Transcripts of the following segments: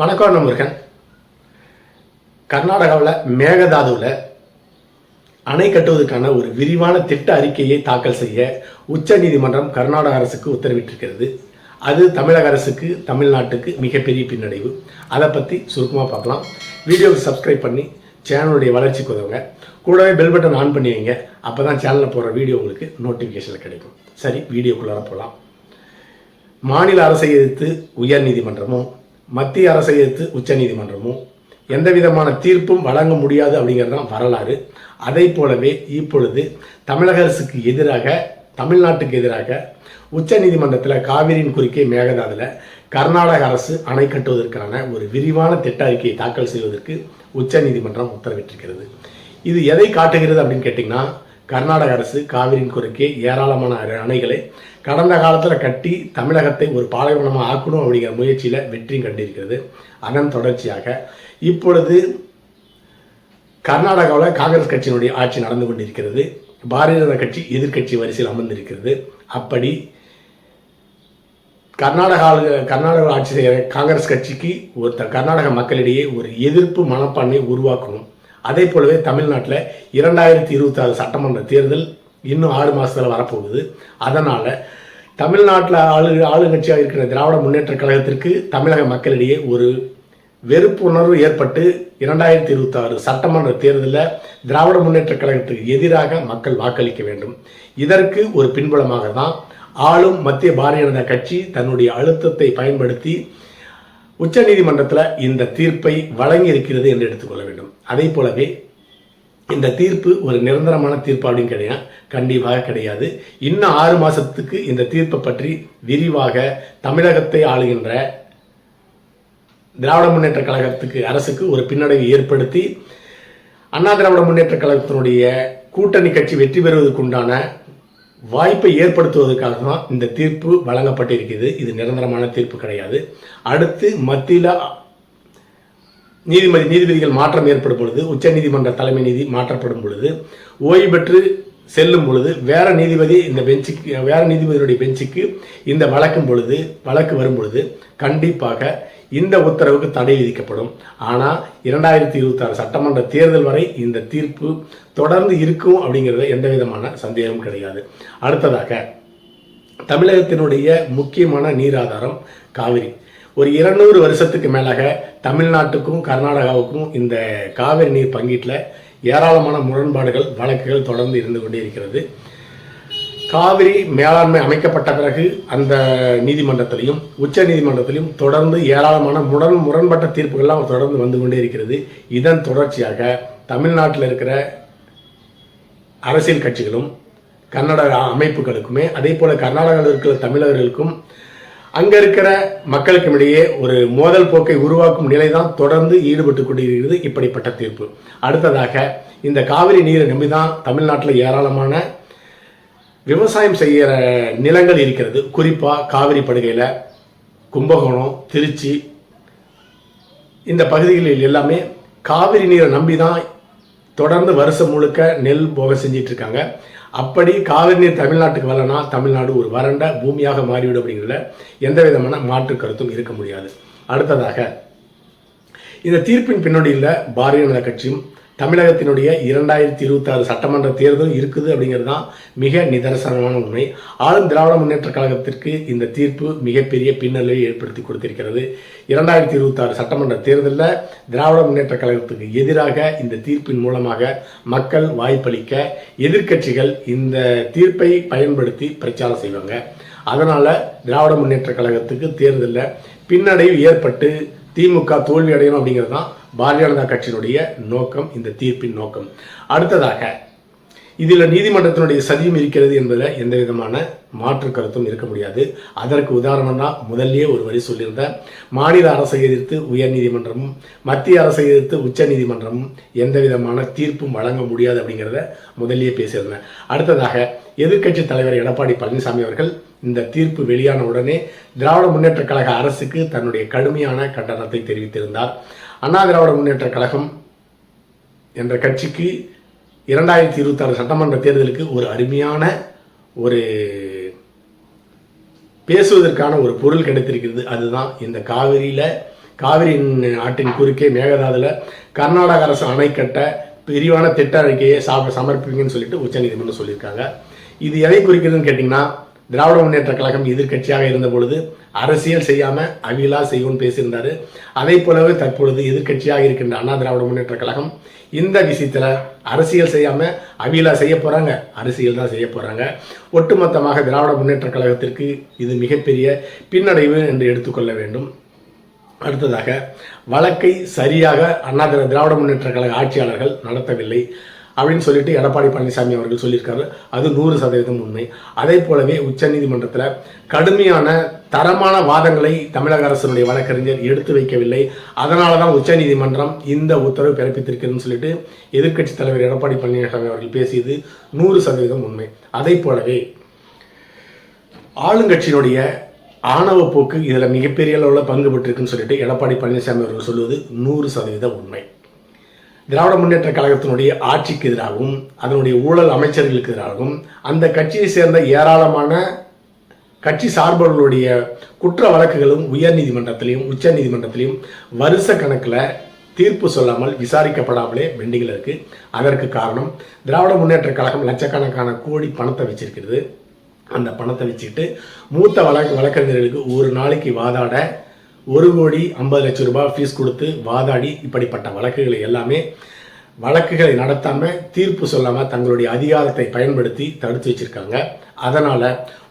வணக்கம் நான் கர்நாடகாவில் மேகதாதுவில் அணை கட்டுவதற்கான ஒரு விரிவான திட்ட அறிக்கையை தாக்கல் செய்ய உச்சநீதிமன்றம் கர்நாடக அரசுக்கு உத்தரவிட்டிருக்கிறது. அது தமிழக அரசுக்கு தமிழ்நாட்டுக்கு மிகப்பெரிய பின்னடைவு. அதை பற்றி சுருக்கமாக பார்க்கலாம். வீடியோவை சப்ஸ்கிரைப் பண்ணி சேனலுடைய வளர்ச்சிக்கு உதவுங்க. கூடவே பெல் பட்டன் ஆன் பண்ணி வைங்க. அப்போ தான் சேனலில் போடுற வீடியோ உங்களுக்கு நோட்டிஃபிகேஷனில் கிடைக்கும். சரி வீடியோக்குள்ளார போகலாம் மாநில அரசை எதிர்த்து உயர்நீதிமன்றமும் மத்திய அரசை எதிர்த்து உச்ச நீதிமன்றமும் எந்த விதமான தீர்ப்பும் வழங்க முடியாது அப்படிங்கிறது தான் வரலாறு. அதை போலவே இப்பொழுது தமிழக அரசுக்கு எதிராக தமிழ்நாட்டுக்கு எதிராக உச்ச நீதிமன்றத்தில் காவிரியின் குறுக்கே மேகதாதுல கர்நாடக அரசு அணை கட்டுவதற்கான ஒரு விரிவான திட்ட அறிக்கையை தாக்கல் செய்வதற்கு உச்ச நீதிமன்றம் உத்தரவிட்டிருக்கிறது. இது எதை காட்டுகிறது அப்படின்னு கேட்டிங்கன்னா கர்நாடக அரசு காவிரியின் குறுக்கே ஏராளமான அணைகளை கடந்த காலத்தில் கட்டி தமிழகத்தை ஒரு பாலைவனமாக ஆக்கணும் அப்படிங்கிற முயற்சியில் வெற்றியும் கண்டிருக்கிறது. அதன் தொடர்ச்சியாக இப்பொழுது கர்நாடகாவில் காங்கிரஸ் கட்சியினுடைய ஆட்சி நடந்து கொண்டிருக்கிறது. பாரதிய ஜனதா கட்சி எதிர்க்கட்சி வரிசையில் அமர்ந்திருக்கிறது. அப்படி கர்நாடகா கர்நாடகா ஆட்சி செய்கிற காங்கிரஸ் கட்சிக்கு ஒரு கர்நாடக மக்களிடையே ஒரு எதிர்ப்பு மனப்பான்மையை உருவாக்கணும். அதே போலவே தமிழ்நாட்டில் இரண்டாயிரத்தி இருபத்தாறு சட்டமன்ற தேர்தல் இன்னும் ஆறு மாதத்தில் வரப்போகுது. அதனால் தமிழ்நாட்டில் ஆளு ஆளுங்கட்சியாக இருக்கிற திராவிட முன்னேற்ற கழகத்திற்கு தமிழக மக்களிடையே ஒரு வெறுப்புணர்வு ஏற்பட்டு இரண்டாயிரத்தி இருபத்தாறு சட்டமன்ற தேர்தலில் திராவிட முன்னேற்ற கழகத்துக்கு எதிராக மக்கள் வாக்களிக்க வேண்டும். இதற்கு ஒரு பின்புலமாக தான் ஆளும் மத்திய பாரதிய ஜனதா கட்சி தன்னுடைய அழுத்தத்தை பயன்படுத்தி உச்சநீதிமன்றத்தில் இந்த தீர்ப்பை வழங்கி இருக்கிறது என்று எடுத்துக்கொள்ள வேண்டும். அதே போலவே இந்த தீர்ப்பு ஒரு நிரந்தரமான தீர்ப்பு அப்படின்னு கிடையாது கண்டிப்பாக கிடையாது. இன்னும் ஆறு மாதத்துக்கு இந்த தீர்ப்பை பற்றி விரிவாக தமிழகத்தை ஆளுகின்ற திராவிட முன்னேற்ற கழகத்துக்கு அரசுக்கு ஒரு பின்னடைவை ஏற்படுத்தி அண்ணா திராவிட முன்னேற்ற கழகத்தினுடைய கூட்டணி கட்சி வெற்றி பெறுவதற்குண்டான வாய்ப்பை ஏற்படுத்துவதற்காக தான் இந்த தீர்ப்பு வழங்கப்பட்டிருக்கிறது. இது நிரந்தரமான தீர்ப்பு கிடையாது. அடுத்து மத்தியில் நீதிமதி நீதிபதிகள் மாற்றம் ஏற்படும் பொழுது உச்சநீதிமன்ற தலைமை நீதி மாற்றப்படும் பொழுது ஓய்வு பெற்று செல்லும் பொழுது வேற நீதிபதி இந்த பெஞ்சுக்கு வேற நீதிபதியுடைய பெஞ்சுக்கு இந்த வழக்கும் பொழுது வழக்கு வரும் பொழுது கண்டிப்பாக இந்த உத்தரவுக்கு தடை விதிக்கப்படும். ஆனால் இரண்டாயிரத்தி இருபத்தாறு சட்டமன்ற தேர்தல் வரை இந்த தீர்ப்பு தொடர்ந்து இருக்கும் அப்படிங்கிறது எந்த விதமான சந்தேகமும் கிடையாது. அடுத்ததாக தமிழகத்தினுடைய முக்கியமான நீராதாரம் காவிரி. ஒரு இருநூறு வருஷத்துக்கு மேலாக தமிழ்நாட்டுக்கும் கர்நாடகாவுக்கும் இந்த காவிரி நீர் பங்கீட்டில் ஏராளமான முரண்பாடுகள் வழக்குகள் தொடர்ந்து இருந்து கொண்டே இருக்கிறது காவிரி மேலாண்மை அமைக்கப்பட்ட பிறகு அந்த நீதிமன்றத்திலையும் உச்ச நீதிமன்றத்திலையும் தொடர்ந்து ஏராளமான முரண் முரண்பட்ட தீர்ப்புகள்லாம் தொடர்ந்து வந்து கொண்டே இருக்கிறது இதன் தொடர்ச்சியாக தமிழ்நாட்டில் இருக்கிற அரசியல் கட்சிகளும் கன்னட அமைப்புகளுக்குமே அதே போல் கர்நாடகாவில் இருக்கிற தமிழர்களுக்கும் அங்க இருக்கிற மக்களுக்கும் இடையே ஒரு மோதல் போக்கை உருவாக்கும் நிலைதான் தொடர்ந்து ஈடுபட்டு கொண்டிருக்கிறது இப்படிப்பட்ட தீர்ப்பு. அடுத்ததாக இந்த காவிரி நீரை நம்பிதான் தமிழ்நாட்டில் ஏராளமான விவசாயம் செய்கிற நிலங்கள் இருக்கிறது. குறிப்பாக காவிரி படுகையில் கும்பகோணம் திருச்சி இந்த பகுதிகளில் எல்லாமே காவிரி நீரை நம்பி தான் தொடர்ந்து வருஷம் முழுக்க நெல் போக செஞ்சிட்ருக்காங்க அப்படி காவிரி நீர் தமிழ்நாட்டுக்கு வரலனா தமிழ்நாடு ஒரு வறண்ட பூமியாக மாறிவிடும் அப்படிங்கிறதுல எந்த விதமான மாற்று கருத்தும் இருக்க முடியாது. அடுத்ததாக இந்த தீர்ப்பின் பின்னணியில் பாரதிய ஜனதா கட்சியும் தமிழகத்தினுடைய இரண்டாயிரத்தி இருபத்தாறு சட்டமன்ற தேர்தல் இருக்குது அப்படிங்கிறது தான் மிக நிதர்சனமான உண்மை. ஆளும் திராவிட முன்னேற்ற கழகத்திற்கு இந்த தீர்ப்பு மிகப்பெரிய பின்னலை ஏற்படுத்தி கொடுத்திருக்கிறது. இரண்டாயிரத்தி இருபத்தாறு சட்டமன்ற தேர்தலில் திராவிட முன்னேற்ற கழகத்துக்கு எதிராக இந்த தீர்ப்பின் மூலமாக மக்கள் வாய்ப்பளிக்க எதிர்க்கட்சிகள் இந்த தீர்ப்பை பயன்படுத்தி பிரச்சாரம் செய்வாங்க. அதனால் திராவிட முன்னேற்ற கழகத்துக்கு தேர்தலில் பின்னடைவு ஏற்பட்டு திமுக தோல்வி அடையணும் அப்படிங்கிறது தான் பாரதிய ஜனதா கட்சியினுடைய நோக்கம் இந்த தீர்ப்பின் நோக்கம். அடுத்ததாக இதில் நீதிமன்றத்தினுடைய சதியும் இருக்கிறது என்பதில் எந்த விதமான மாற்று கருத்தும் இருக்க முடியாது. அதற்கு உதாரணம் தான் முதல்லயே ஒரு வரி சொல்லியிருந்த மாநில அரசை எதிர்த்து உயர் நீதிமன்றமும் மத்திய அரசை எதிர்த்து உச்ச நீதிமன்றமும் எந்த விதமான தீர்ப்பும் வழங்க முடியாது அப்படிங்கிறத முதல்லயே பேசியிருந்தேன். அடுத்ததாக எதிர்க்கட்சி தலைவர் எடப்பாடி பழனிசாமி அவர்கள் இந்த தீர்ப்பு வெளியான உடனே திராவிட முன்னேற்ற கழக அரசுக்கு தன்னுடைய கடுமையான கண்டனத்தை தெரிவித்திருந்தார். அண்ணா திராவிட முன்னேற்ற கழகம் என்ற கட்சிக்கு இரண்டாயிரத்தி இருபத்தாறு சட்டமன்ற தேர்தலுக்கு ஒரு அருமையான ஒரு பேசுவதற்கான ஒரு பொருள் கிடைத்திருக்கிறது. அதுதான் இந்த காவிரியில் காவிரியின் ஆற்றின் குறுக்கே மேகதாதில் கர்நாடக அரசு அணை கட்ட விரிவான திட்ட அறிக்கையை சாப்பிட சமர்ப்பிங்கன்னு சொல்லிட்டு உச்சநீதிமன்றம் சொல்லியிருக்காங்க. இது எதை குறிக்கிறதுன்னு கேட்டிங்கன்னா திராவிட முன்னேற்ற கழகம் எதிர்க்கட்சியாக இருந்த பொழுது அரசியல் செய்யாமல் அவிலா செய்வோன்னு பேசியிருந்தாரு. அதே போலவே தற்பொழுது எதிர்க்கட்சியாக இருக்கின்ற அண்ணா திராவிட முன்னேற்ற கழகம் இந்த விஷயத்தில் அரசியல் செய்யாமல் அவிலா செய்ய போகிறாங்க அரசியல் தான் செய்ய போகிறாங்க ஒட்டுமொத்தமாக திராவிட முன்னேற்ற கழகத்திற்கு இது மிகப்பெரிய பின்னடைவு என்று எடுத்துக்கொள்ள வேண்டும். அடுத்ததாக வழக்கை சரியாக அண்ணா திராவிட முன்னேற்ற கழக ஆட்சியாளர்கள் நடத்தவில்லை. அப்படின்னு சொல்லிட்டு எடப்பாடி பழனிசாமி அவர்கள் சொல்லியிருக்காரு. அது நூறு சதவீதம் உண்மை. அதே போலவே உச்சநீதிமன்றத்தில் கடுமையான தரமான வாதங்களை தமிழக அரசினுடைய வழக்கறிஞர் எடுத்து வைக்கவில்லை. அதனால தான் உச்சநீதிமன்றம் இந்த உத்தரவு பிறப்பித்திருக்கிறதுன்னு சொல்லிட்டு எதிர்க்கட்சி தலைவர் எடப்பாடி பழனிசாமி அவர்கள் பேசியது நூறு சதவீதம் உண்மை. அதே போலவே ஆளுங்கட்சியினுடைய ஆணவ போக்கு இதில் மிகப்பெரிய அளவில் பங்கு பெற்றிருக்குன்னு சொல்லிட்டு எடப்பாடி பழனிசாமி அவர்கள் சொல்வது நூறு சதவீத உண்மை. திராவிட முன்னேற்ற கழகத்தினுடைய ஆட்சிக்கு எதிராகவும் அதனுடைய ஊழல் அமைச்சர்களுக்கு எதிராகவும் அந்த கட்சியை சேர்ந்த ஏராளமான கட்சி சார்பவர்களுடைய குற்ற வழக்குகளும் உயர் நீதிமன்றத்திலையும் உச்ச நீதிமன்றத்திலையும் வருஷ கணக்கில் தீர்ப்பு சொல்லாமல் விசாரிக்கப்படாமலே பெண்டிங்கில் இருக்கு. அதற்கு காரணம் திராவிட முன்னேற்ற கழகம் லட்சக்கணக்கான கோடி பணத்தை வச்சிருக்கிறது. அந்த பணத்தை வச்சுக்கிட்டு மூத்த வழக்கு வழக்கறிஞர்களுக்கு ஒரு நாளைக்கு வாதாட ஒரு கோடி ஐம்பது லட்சம் ரூபாய் ஃபீஸ் கொடுத்து வாதாடி இப்படிப்பட்ட வழக்குகளை எல்லாமே வழக்குகளை நடத்தாமல் தீர்ப்பு சொல்லாமல் தங்களுடைய அதிகாரத்தை பயன்படுத்தி தடுத்து வச்சிருக்காங்க. அதனால்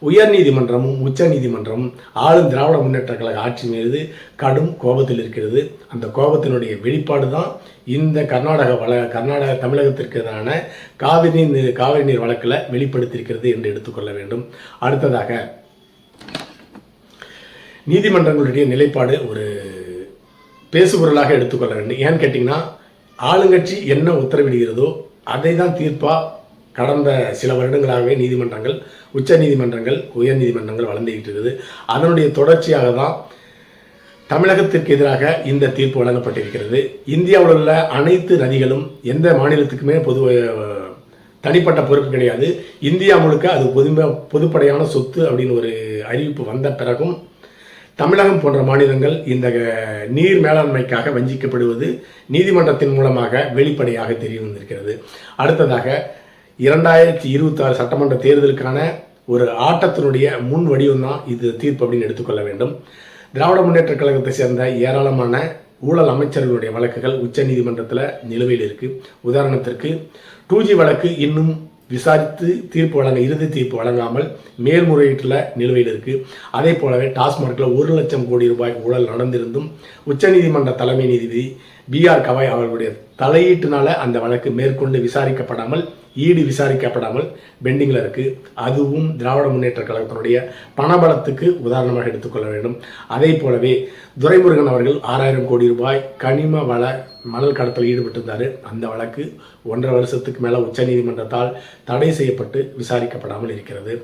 உயர் நீதிமன்றமும் உச்ச நீதிமன்றமும் ஆளும் திராவிட முன்னேற்ற கழக ஆட்சி மீது கடும் கோபத்தில் இருக்கிறது. அந்த கோபத்தினுடைய வெளிப்பாடு தான் இந்த கர்நாடக வள கர்நாடக தமிழகத்திற்கு எதிரான காவிரி நீர் காவிரி நீர் வழக்கில் வெளிப்படுத்தியிருக்கிறது என்று எடுத்துக்கொள்ள வேண்டும். அடுத்ததாக நீதிமன்றங்களுடைய நிலைப்பாடு ஒரு பேசுபொருளாக எடுத்துக்கொள்ள வேண்டும். ஏன்னு கேட்டிங்கன்னா ஆளுங்கட்சி என்ன உத்தரவிடுகிறதோ அதை தான் தீர்ப்பாக கடந்த சில வருடங்களாகவே நீதிமன்றங்கள் உச்ச நீதிமன்றங்கள் உயர் நீதிமன்றங்கள் வளர்ந்துகிட்டு இருக்குது. அதனுடைய தொடர்ச்சியாக தான் தமிழகத்திற்கு எதிராக இந்த தீர்ப்பு வழங்கப்பட்டிருக்கிறது. இந்தியாவில் உள்ள அனைத்து நதிகளும் எந்த மாநிலத்துக்குமே பொது தனிப்பட்ட பொறுப்பு கிடையாது. இந்தியா முழுக்க அது பொதுமை பொதுப்படையான சொத்து அப்படின்னு ஒரு அறிவிப்பு வந்த பிறகும் தமிழகம் போன்ற மாநிலங்கள் இந்த நீர் மேலாண்மைக்காக வஞ்சிக்கப்படுவது நீதிமன்றத்தின் மூலமாக வெளிப்படையாக தெரிய வந்திருக்கிறது. அடுத்ததாக இரண்டாயிரத்தி இருபத்தாறு சட்டமன்ற தேர்தலுக்கான ஒரு ஆட்டத்தினுடைய முன் வடிவம் தான் இது தீர்ப்பு அப்படின்னு எடுத்துக்கொள்ள வேண்டும். திராவிட முன்னேற்ற கழகத்தை சேர்ந்த ஏராளமான ஊழல் அமைச்சர்களுடைய வழக்குகள் உச்ச நீதிமன்றத்தில் நிலுவையில் இருக்குது உதாரணத்திற்கு டூ ஜி வழக்கு இன்னும் விசாரித்து தீர்ப்பு வழங்க இறுதி தீர்ப்பு வழங்காமல் மேல்முறையீட்டில் நிலுவையில் இருக்குது அதே போலவே டாஸ்மார்க்கில் ஒரு லட்சம் கோடி ரூபாய் ஊழல் நடந்திருந்தும் உச்சநீதிமன்ற தலைமை நீதிபதி பி ஆர் கவாய் அவர்களுடைய தலையீட்டினால அந்த வழக்கு மேற்கொண்டு விசாரிக்கப்படாமல் ஈடு விசாரிக்கப்படாமல் பெண்டிங்கில் இருக்குது அதுவும் திராவிட முன்னேற்ற கழகத்தினுடைய பணபலத்துக்கு உதாரணமாக எடுத்துக்கொள்ள வேண்டும். அதே போலவே துரைமுருகன் அவர்கள் ஆறாயிரம் கோடி ரூபாய் கனிம வள மணல் கடத்தல் ஈடுபட்டிருந்தார். அந்த வழக்கு ஒன்றரை வருஷத்துக்கு மேலே உச்சநீதிமன்றத்தால் தடை செய்யப்பட்டு விசாரிக்கப்படாமல் இருக்கிறது.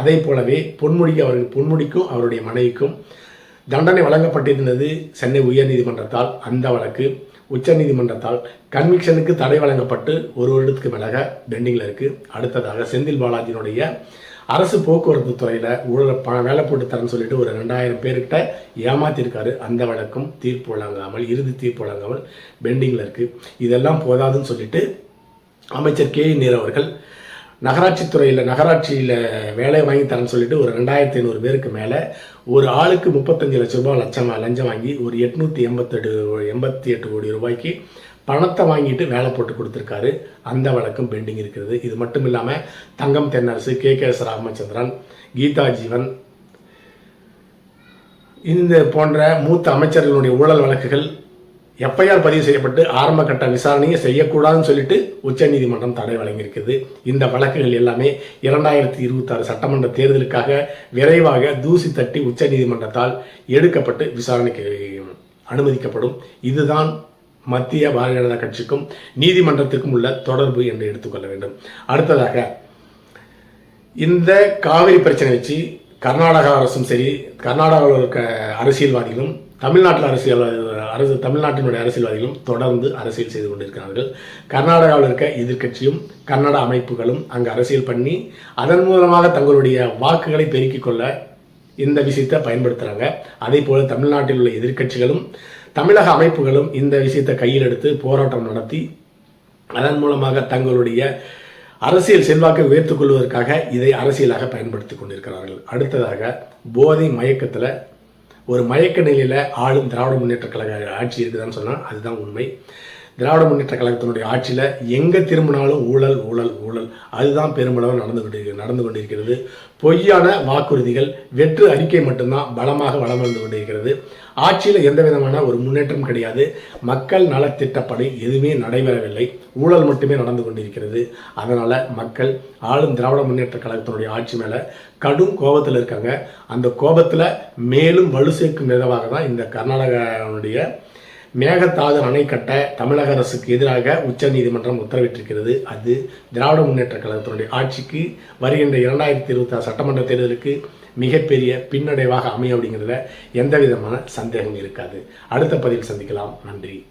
அதே போலவே பொன்முடி அவர்கள் பொன்முடிக்கும் அவருடைய மனைவிக்கும் தண்டனை வழங்கப்பட்டிருந்தது சென்னை உயர்நீதிமன்றத்தால். அந்த வழக்கு உச்சநீதிமன்றத்தால் கன்விக்ஷனுக்கு தடை வழங்கப்பட்டு ஒரு வருடத்துக்கு மேலாக பெண்டிங்கில் இருக்குது அடுத்ததாக செந்தில் பாலாஜியினுடைய அரசு போக்குவரத்து துறையில் ஊழல் ப வேலை போட்டு தரேன்னு சொல்லிட்டு ஒரு ரெண்டாயிரம் பேர்கிட்ட ஏமாத்திருக்காரு. அந்த வழக்கும் தீர்ப்பு வழங்காமல் இறுதி தீர்ப்பு வழங்காமல் பெண்டிங்கில் இருக்குது இதெல்லாம் போதாதுன்னு சொல்லிட்டு அமைச்சர் கே நீர் அவர்கள் நகராட்சி துறையில் நகராட்சியில் வேலை வாங்கி தரேன்னு சொல்லிட்டு ஒரு ரெண்டாயிரத்தி ஐநூறு பேருக்கு மேலே ஒரு ஆளுக்கு முப்பத்தஞ்சு லட்ச ரூபாய் லட்சம் லஞ்சம் வாங்கி ஒரு எட்நூற்றி எண்பத்தெட்டு எண்பத்தி எட்டு கோடி ரூபாய்க்கு பணத்தை வாங்கிட்டு வேலை போட்டு கொடுத்துருக்காரு. அந்த வழக்கம் பெண்டிங் இருக்கிறது. இது மட்டும் இல்லாமல் Thangam Thennarasu K. K. S. Ramachandran Geetha Jeevan இந்த போன்ற மூத்த அமைச்சர்களுடைய ஊழல் வழக்குகள் எஃப்ஐஆர் பதிவு செய்யப்பட்டு ஆரம்ப கட்ட விசாரணையை செய்யக்கூடாதுன்னு சொல்லிட்டு உச்சநீதிமன்றம் தடை வழங்கியிருக்குது இந்த வழக்குகள் எல்லாமே இரண்டாயிரத்தி இருபத்தாறு சட்டமன்ற தேர்தலுக்காக விரைவாக தூசி தட்டி உச்சநீதிமன்றத்தால் எடுக்கப்பட்டு விசாரணைக்கு அனுமதிக்கப்படும். இதுதான் மத்திய பாரதிய ஜனதா கட்சிக்கும் நீதிமன்றத்திற்கும் உள்ள தொடர்பு என்று எடுத்துக்கொள்ள வேண்டும். அடுத்ததாக இந்த காவிரி பிரச்சனை வச்சு கர்நாடகா அரசும் சரி கர்நாடகாவில் இருக்க அரசியல்வாதிகளும் தமிழ்நாட்டில் அரசியல் அரசு தமிழ்நாட்டினுடைய அரசியல்வாதிகளும் தொடர்ந்து அரசியல் செய்து கொண்டிருக்கிறார்கள். கர்நாடகாவில் இருக்க எதிர்க்கட்சியும் கன்னட அமைப்புகளும் அங்கு அரசியல் பண்ணி அதன் மூலமாக தங்களுடைய வாக்குகளை பெருக்கிக் கொள்ள இந்த விஷயத்தை பயன்படுத்துகிறாங்க அதே போல் தமிழ்நாட்டில் உள்ள எதிர்க்கட்சிகளும் தமிழக அமைப்புகளும் இந்த விஷயத்தை கையில் எடுத்து போராட்டம் நடத்தி அதன் மூலமாக தங்களுடைய அரசியல் செல்வாக்கை உயர்த்துக் கொள்வதற்காக இதை அரசியலாக பயன்படுத்தி கொண்டிருக்கிறார்கள். அடுத்ததாக போதை மயக்கத்தில் ஒரு மயக்க நிலையில் ஆளும் திராவிட முன்னேற்ற கழக ஆட்சி இருக்குதான்னு சொன்னால் அதுதான் உண்மை. திராவிட முன்னேற்ற கழகத்தினுடைய ஆட்சியில் எங்கே திரும்பினாலும் ஊழல் ஊழல் ஊழல். அதுதான் பெருமளவு நடந்து கொண்டு நடந்து கொண்டிருக்கிறது. பொய்யான வாக்குறுதிகள் வெற்று அறிக்கை மட்டும்தான் பலமாக வளம் வந்து கொண்டிருக்கிறது. ஆட்சியில் எந்த விதமான ஒரு முன்னேற்றம் கிடையாது. மக்கள் நலத்திட்டப்படி எதுவுமே நடைபெறவில்லை. ஊழல் மட்டுமே நடந்து கொண்டிருக்கிறது. அதனால் மக்கள் ஆளும் திராவிட முன்னேற்ற கழகத்தினுடைய ஆட்சி மேலே கடும் கோபத்தில் இருக்காங்க. அந்த கோபத்தில் மேலும் வலு சேர்க்கும் விதமாக தான் இந்த கர்நாடகாவுடைய மேகதாது அணை கட்ட தமிழக அரசுக்கு எதிராக உச்சநீதிமன்றம் உத்தரவிட்டிருக்கிறது. அது திராவிட முன்னேற்ற கழகத்தினுடைய ஆட்சிக்கு வருகின்ற இரண்டாயிரத்தி இருபத்தி ஆறு சட்டமன்ற தேர்தலுக்கு மிகப்பெரிய பின்னடைவாக அமையும் அப்படிங்கிறத எந்த விதமான சந்தேகம் இருக்காது. அடுத்த பதிவில் சந்திக்கலாம். நன்றி.